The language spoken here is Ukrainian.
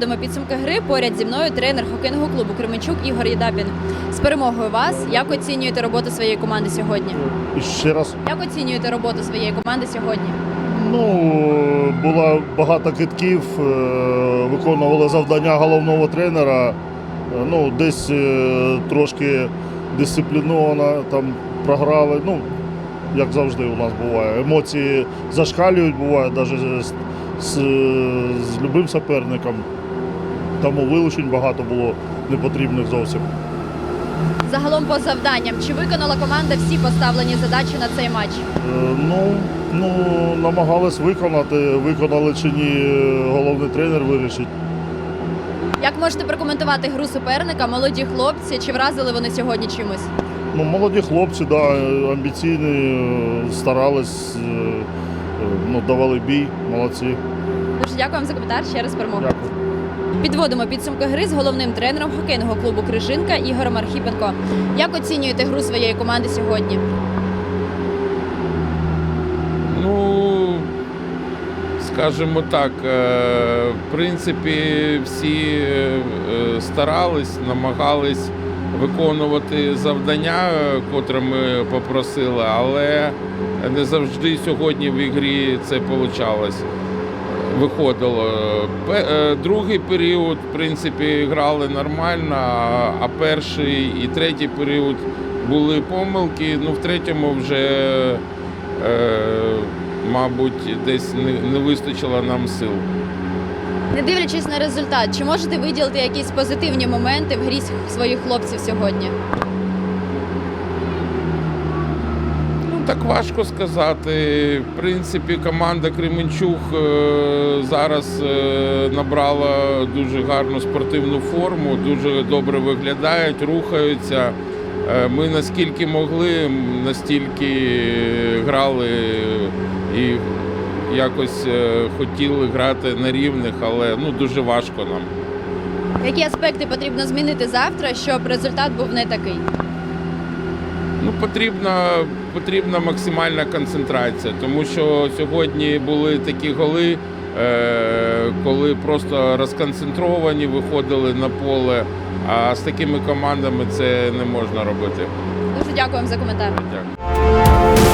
Підводимо підсумки гри. Поряд зі мною тренер хокейного клубу Кременчук Ігор Єдапін. З перемогою вас. Як оцінюєте роботу своєї команди сьогодні? Ще раз. Як оцінюєте роботу своєї команди сьогодні? Ну, було багато китків, е, виконували завдання головного тренера. Е, Ну, десь е, трошки дисципліновано там програли. Ну, як завжди у нас буває. Емоції зашкалюють, буває навіть з, з, з любим суперником. Тому вилучень багато було непотрібних зовсім. Загалом по завданням, чи виконала команда всі поставлені задачі на цей матч? Е, Ну, ну, намагались виконати, виконали чи ні, е, головний тренер вирішить. Як можете прокоментувати гру суперника? Молоді хлопці, чи вразили вони сьогодні чимось? Ну, молоді хлопці, да, е, амбіційні, старались, ну, давали бій, молодці. Дуже дякую вам за коментар. Ще раз перемогу. Підводимо підсумки гри з головним тренером хокейного клубу Крижинка Ігорем Архіпенко. Як оцінюєте гру своєї команди сьогодні? Ну, скажімо так, е, в принципі, всі е, старались, намагались виконувати завдання, котре ми попросили, але не завжди сьогодні в ігрі це вийшло. Виходило. Е, Другий період, в принципі, грали нормально, а- перший і третій період були помилки. Ну, в третьому вже е, мабуть, десь не вистачило нам сил. Не дивлячись на результат, чи можете виділити якісь позитивні моменти в грі своїх хлопців сьогодні? Ну так важко сказати. В принципі, команда Кременчук е, зараз е, набрала дуже гарну спортивну форму, дуже добре виглядають, рухаються. Е, Ми наскільки могли, настільки грали і якось хотіли грати на рівних, але ну дуже важко нам. Які аспекти потрібно змінити завтра, щоб результат був не такий? Ну, потрібна, потрібна максимальна концентрація, тому що сьогодні були такі голи, е, коли просто розконцентровані виходили на поле, а з такими командами це не можна робити. Дуже дякую вам за коментар. Дякую.